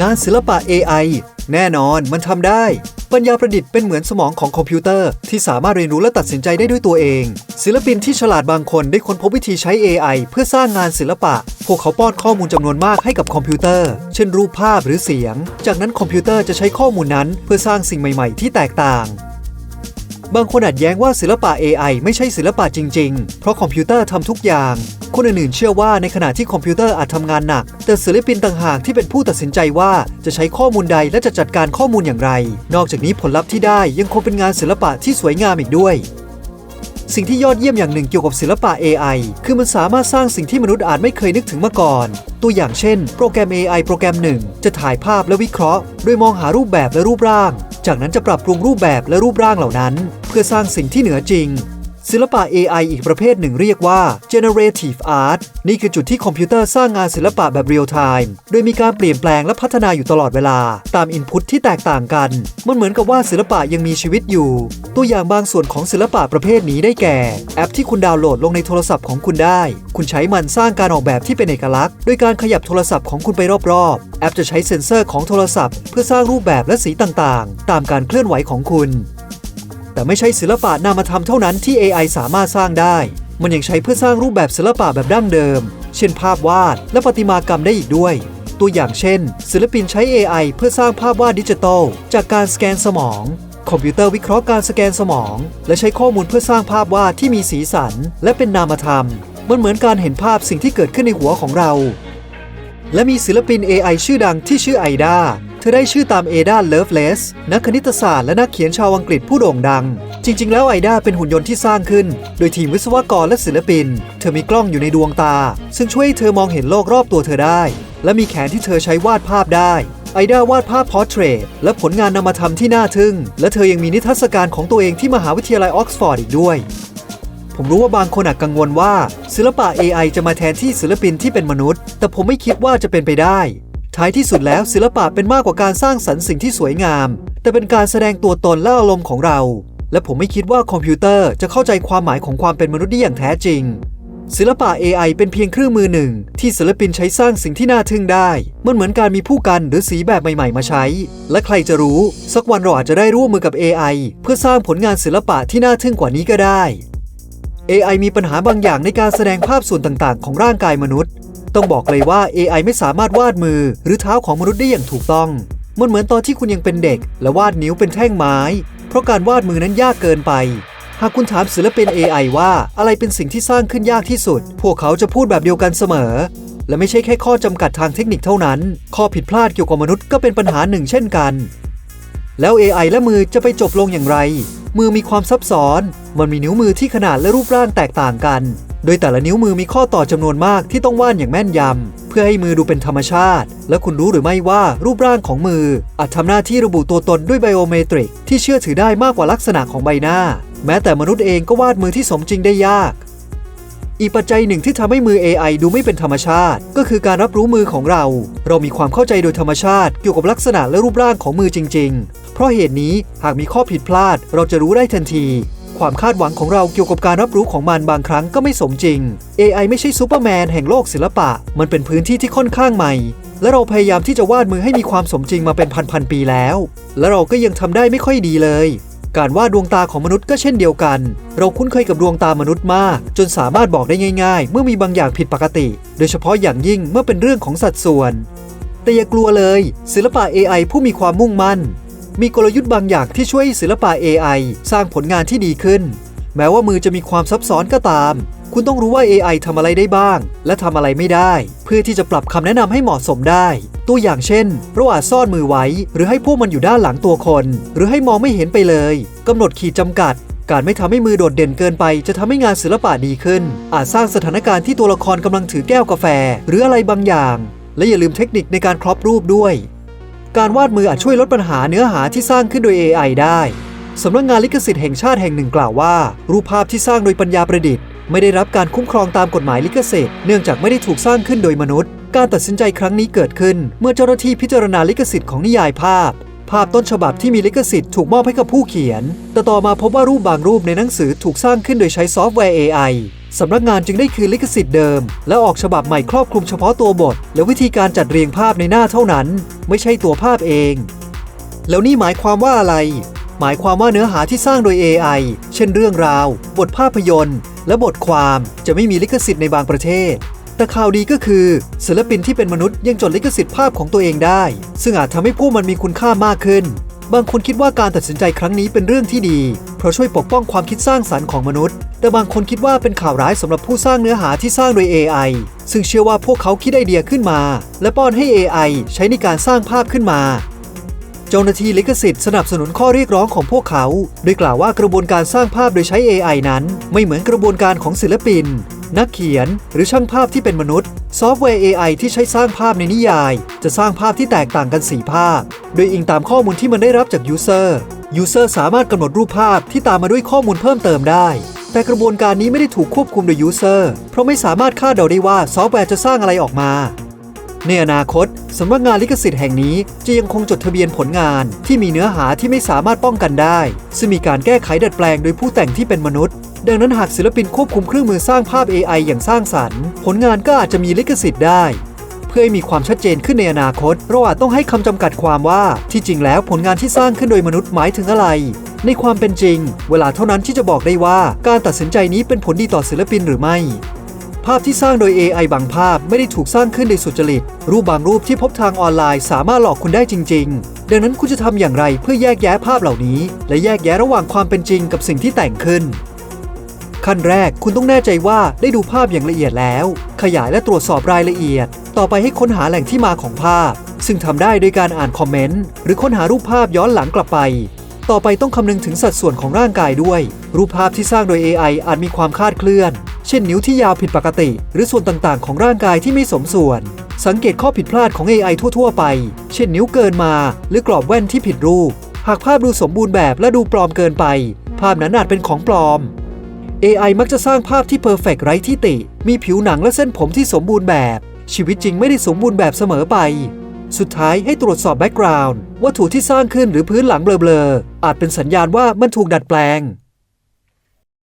งานศิลปะ AI แน่นอนมันทำได้ ปัญญาประดิษฐ์เป็นเหมือนสมองของคอมพิวเตอร์ ที่สามารถเรียนรู้และตัดสินใจได้ด้วยตัวเอง ศิลปินที่ฉลาดบางคนได้ค้นพบวิธีใช้ AI เพื่อสร้างงานศิลปะ พวกเขาป้อนข้อมูลจำนวนมากให้กับคอมพิวเตอร์ เช่นรูปภาพหรือเสียง จากนั้นคอมพิวเตอร์จะใช้ข้อมูลนั้น เพื่อสร้างสิ่งใหม่ ๆ ที่แตกต่าง บางคนอาจแย้งว่าศิลปะ AI ไม่ใช่ศิลปะจริง ๆ เพราะคอมพิวเตอร์ทำทุกอย่าง คนอื่นๆเชื่อว่าในขณะที่คอมพิวเตอร์อาจทำงานหนัก แต่ศิลปินต่างหากที่เป็นผู้ตัดสินใจว่าจะใช้ข้อมูลใดและจะจัดการข้อมูลอย่างไร นอกจากนี้ผลลัพธ์ที่ได้ยังคงเป็นงานศิลปะที่สวยงามอีกด้วย สิ่งที่ยอดเยี่ยมอย่างหนึ่งเกี่ยวกับศิลปะ AI คือมันสามารถสร้างสิ่งที่มนุษย์อาจไม่เคยนึกถึงมาก่อน ตัวอย่างเช่น โปรแกรม AI โปรแกรมหนึ่งจะถ่ายภาพและวิเคราะห์ โดยมองหารูปแบบและรูปร่าง จากนั้นจะปรับปรุงรูปแบบและรูปร่างเหล่านั้น เพื่อสร้างสิ่งที่เหนือจริง ศิลปะ AI อีกประเภทหนึ่งเรียกว่า generative art นี่คือจุดที่คอมพิวเตอร์สร้างงานศิลปะแบบ real time โดยมีการเปลี่ยนแปลงและพัฒนาอยู่ตลอดเวลา ตามอินพุตที่แตกต่างกัน มันเหมือนกับว่าศิลปะยังมีชีวิตอยู่ ตัวอย่างบางส่วนของศิลปะประเภทนี้ได้แก่ แอปที่คุณดาวน์โหลดลงในโทรศัพท์ของคุณได้ คุณใช้มันสร้างการออกแบบที่เป็นเอกลักษณ์โดยการขยับโทรศัพท์ของคุณไปรอบๆ แอปจะใช้เซ็นเซอร์ของโทรศัพท์ เพื่อสร้างรูปแบบและสีต่างๆ ตามการเคลื่อนไหวของคุณ แต่ไม่ใช่ศิลปะนามธรรมเท่านั้นที่ AI สามารถสร้างได้ มันยังใช้เพื่อสร้างรูปแบบศิลปะแบบดั้งเดิม เช่นภาพวาดและประติมากรรมได้อีกด้วย ตัวอย่างเช่น ศิลปินใช้ AI เพื่อสร้างภาพวาดดิจิทัลจากการสแกนสมอง คอมพิวเตอร์วิเคราะห์การสแกนสมอง และใช้ข้อมูลเพื่อสร้างภาพวาดที่มีสีสัน และเป็นนามธรรม มันเหมือนการเห็นภาพสิ่งที่เกิดขึ้นในหัวของเรา และมีศิลปิน AI ชื่อดังที่ชื่อไอดา เธอได้ชื่อตามเอดาเลิฟเลสนักคณิตศาสตร์และนักเขียนชาวอังกฤษผู้โด่งดัง จริง ๆ แล้วไอดาเป็นหุ่นยนต์ที่สร้างขึ้น โดยทีมวิศวกรและศิลปิน เธอมีกล้องอยู่ในดวงตา ซึ่งช่วยให้เธอมองเห็นโลกรอบตัวเธอได้ และมีแขนที่เธอใช้วาดภาพได้ไอดาวาดภาพพอร์เทรตและผลงานนามธรรมที่น่าทึ่ง และเธอยังมีนิทรรศการของตัวเองที่มหาวิทยาลัยออกซฟอร์ดอีกด้วย ผมรู้ว่าบางคนอาจกังวลว่า ศิลปะ AI จะมาแทนที่ศิลปินที่เป็นมนุษย์ แต่ผมไม่คิดว่าจะเป็นไปได้ ท้ายที่สุดแล้วศิลปะเป็นมากกว่าการสร้างสรรค์สิ่งที่สวยงาม แต่เป็นการแสดงตัวตนและอารมณ์ของเรา และผมไม่คิดว่าคอมพิวเตอร์จะเข้าใจความหมายของความเป็นมนุษย์ได้อย่างแท้จริง ศิลปะ AI เป็นเพียงเครื่องมือหนึ่ง ที่ศิลปินใช้สร้างสิ่งที่น่าทึ่งได้ มันเหมือนการมีผู้กันหรือสีแบบใหม่ ๆ มาใช้ และใครจะรู้ สักวันเราอาจจะได้ร่วมมือกับ AI เพื่อสร้างผลงานศิลปะที่น่าทึ่งกว่านี้ก็ได้ AI มีปัญหาบางอย่างในการแสดงภาพส่วนต่าง ๆ ของร่างกายมนุษย์ ต้องบอกเลยว่า AI ไม่สามารถวาดมือ หรือเท้าของมนุษย์ได้อย่างถูกต้อง มันเหมือนตอนที่คุณยังเป็นเด็ก และวาดนิ้วเป็นแท่งไม้ เพราะการวาดมือนั้นยากเกินไป หากคุณถามศิลปิน AI ว่าอะไรเป็นสิ่งที่สร้างขึ้นยากที่สุด พวกเขาจะพูดแบบเดียวกันเสมอ และไม่ใช่แค่ข้อจำกัดทางเทคนิคเท่านั้น ข้อผิดพลาดเกี่ยวกับมนุษย์ก็เป็นปัญหาหนึ่งเช่นกัน แล้ว AI และมือจะไปจบลงอย่างไร มือมีความซับซ้อน มันมีนิ้วมือที่ขนาดและรูปร่างแตกต่างกัน โดยแต่ละนิ้วมือมีข้อต่อจำนวนมากที่ต้องว่านอย่างแม่นยำ เพื่อให้มือดูเป็นธรรมชาติ และคุณรู้หรือไม่ว่ารูปร่างของมือ อาจทำหน้าที่ระบุตัวตนด้วยไบโอเมตริก ที่เชื่อถือได้มากกว่าลักษณะของใบหน้า แม้แต่มนุษย์เองก็วาดมือที่สมจริงได้ยาก อีกปัจจัยหนึ่งที่ทำให้มือ AI ดูไม่เป็นธรรมชาติ ก็คือการรับรู้มือของเรา เรามีความเข้าใจโดยธรรมชาติเกี่ยวกับลักษณะและรูปร่างของมือจริง ๆ เพราะเหตุนี้หากมีข้อผิดพลาด เราจะรู้ได้ทันที ความคาดหวังของเราเกี่ยวกับการรับรู้ของมันบางครั้งก็ไม่สมจริง AI ไม่ใช่ซูเปอร์แมนแห่งโลกศิลปะ มันเป็นพื้นที่ที่ค่อนข้างใหม่ และเราพยายามที่จะวาดมือให้มีความสมจริงมาเป็นพันๆปีแล้ว และเราก็ยังทำได้ไม่ค่อยดีเลยการวาดดวงตาของมนุษย์ก็เช่นเดียวกัน เราคุ้นเคยกับดวงตามนุษย์มาก จนสามารถบอกได้ง่ายๆ เมื่อมีบางอย่างผิดปกติ โดยเฉพาะอย่างยิ่งเมื่อเป็นเรื่องของสัดส่วน แต่อย่ากลัวเลย ศิลปะ AI ผู้มีความมุ่งมั่น มีกลยุทธ์บางอย่างที่ช่วยศิลปะ AI สร้างผลงานที่ดีขึ้น แม้ว่ามือจะมีความซับซ้อนก็ตาม คุณต้องรู้ว่า AI ทำอะไรได้บ้าง และทำอะไรไม่ได้ เพื่อที่จะปรับคำแนะนำให้เหมาะสมได้ ตัวอย่างเช่นเราอาจซ่อนมือไว้ หรือให้พวกมันอยู่ด้านหลังตัวคน หรือให้มองไม่เห็นไปเลยกำหนดขีดจำกัดการไม่ทำให้มือโดดเด่นเกินไปจะทำให้งานศิลปะดีขึ้น อาจสร้างสถานการณ์ที่ตัวละครกำลังถือแก้วกาแฟ หรืออะไรบางอย่าง และอย่าลืมเทคนิคในการครอปรูปด้วย การวาดมืออาจช่วยลดปัญหาเนื้อหาที่สร้างขึ้นโดย AI ได้สำนักงงานลิขสิทธิ์แห่งชาติแห่งหนึ่งกล่าวว่า รูปภาพที่สร้างโดยปัญญาประดิษฐ์ไม่ได้รับการคุ้มครองตามกฎหมายลิขสิทธิ์เนื่องจากไม่ได้ถูกสร้างขึ้นโดยมนุษย์ การตัดสินใจครั้งนี้เกิดขึ้น เมื่อเจ้าหน้าที่พิจารณาลิขสิทธิ์ของนิยายภาพ ภาพต้นฉบับที่มีลิขสิทธิ์ถูกมอบให้กับผู้เขียน แต่ต่อมาพบว่ารูปบางรูปในหนังสือถูกสร้างขึ้นโดยใช้ซอฟต์แวร์ AI สำนักงานจึงได้คืนลิขสิทธิ์เดิม และออกฉบับใหม่ครอบคลุมเฉพาะตัวบท และวิธีการจัดเรียงภาพในหน้าเท่านั้น ไม่ใช่ตัวภาพเอง แล้วนี่หมายความว่าอะไร หมายความว่าเนื้อหาที่สร้างโดย AI เช่นเรื่องราว บทภาพยนตร์ และบทความจะไม่มีลิขสิทธิ์ในบางประเทศ แต่ข่าวดีก็คือ ศิลปินที่เป็นมนุษย์ยังจดลิขสิทธิ์ภาพของตัวเองได้ ซึ่งอาจทำให้ผู้มันมีคุณค่ามากขึ้น บางคนคิดว่าการตัดสินใจครั้งนี้เป็นเรื่องที่ดี เพราะช่วยปกป้องความคิดสร้างสรรค์ของมนุษย์ แต่บางคนคิดว่าเป็นข่าวร้ายสำหรับผู้สร้างเนื้อหาที่สร้างโดย AI ซึ่งเชื่อว่าพวกเขาคิดไอเดียขึ้นมา และป้อนให้ AI ใช้ในการสร้างภาพขึ้นมา เจ้าหน้าที่ลิขสิทธิ์สนับสนุนข้อเรียกร้องของพวกเขา โดยกล่าวว่ากระบวนการสร้างภาพโดยใช้ AI นั้น ไม่เหมือนกระบวนการของศิลปิน นักเขียน หรือช่างภาพที่เป็นมนุษย์ ซอฟต์แวร์ AI ที่ใช้สร้างภาพในนิยาย จะสร้างภาพที่แตกต่างกัน 4 ภาพ โดยอิงตามข้อมูลที่มันได้รับจากยูเซอร์ยูเซอร์สามารถกำหนดรูปภาพที่ตามมาด้วยข้อมูลเพิ่มเติมได้ แต่กระบวนการนี้ไม่ได้ถูกควบคุมโดยยูเซอร์เพราะไม่สามารถคาดเดาได้ว่าซอฟต์แวร์จะสร้างอะไรออกมา ในอนาคตสำนักงานลิขสิทธิ์แห่งนี้จะยังคงจดทะเบียนผลงานที่มีเนื้อหาที่ไม่สามารถป้องกันได้ ซึ่งมีการแก้ไขดัดแปลงโดยผู้แต่งที่เป็นมนุษย์ ดังนั้นหากศิลปินควบคุมเครื่องมือสร้างภาพ AI อย่างสร้างสรรค์ ผลงานก็อาจจะมีลิขสิทธิ์ได้ เพื่อให้มีความชัดเจนขึ้นในอนาคตเราอาจต้องให้คำจำกัดความว่า ที่จริงแล้วผลงานที่สร้างขึ้นโดยมนุษย์หมายถึงอะไร ในความเป็นจริง เวลาเท่านั้นที่จะบอกได้ว่าการตัดสินใจนี้เป็นผลดีต่อศิลปินหรือไม่ ภาพที่สร้างโดย AI บางภาพไม่ได้ถูกสร้างขึ้นโดยสุจริต รูปบางรูปที่พบทางออนไลน์สามารถหลอกคุณได้จริง ๆ ดังนั้นคุณจะทำอย่างไรเพื่อแยกแยะภาพเหล่านี้ และแยกแยะระหว่างความเป็นจริงกับสิ่งที่แต่งขึ้น ขั้นแรกคุณต้องแน่ใจว่าได้ดูภาพอย่างละเอียดแล้ว ขยายและตรวจสอบรายละเอียด ต่อไปให้ค้นหาแหล่งที่มาของภาพ ซึ่งทำได้โดยการอ่านคอมเมนต์ หรือค้นหารูปภาพย้อนหลังกลับไป ต่อไปต้องคำนึงถึงสัดส่วนของร่างกายด้วย รูปภาพที่สร้างโดย AI อาจมีความคลาดเคลื่อน เช่นนิ้วที่ยาวผิดปกติ หรือส่วนต่างๆ ของร่างกายที่ไม่สมส่วน สังเกตข้อผิดพลาดของ AI ทั่ว ๆ ไป เช่นนิ้วเกินมา หรือกรอบแว่นที่ผิดรูป หากภาพดูสมบูรณ์แบบและดูปลอมเกินไป ภาพนั้นอาจเป็นของปลอม AI มักจะสร้างภาพที่เพอร์เฟกไร้ที่ติ มีผิวหนังและเส้นผมที่สมบูรณ์แบบ ชีวิตจริงไม่ได้สมบูรณ์แบบเสมอไป สุดท้ายให้ตรวจสอบแบ็กกราวน์วัตถุที่สร้างขึ้นหรือพื้นหลังเบลอๆอาจเป็นสัญญาณว่ามันถูกดัดแปลง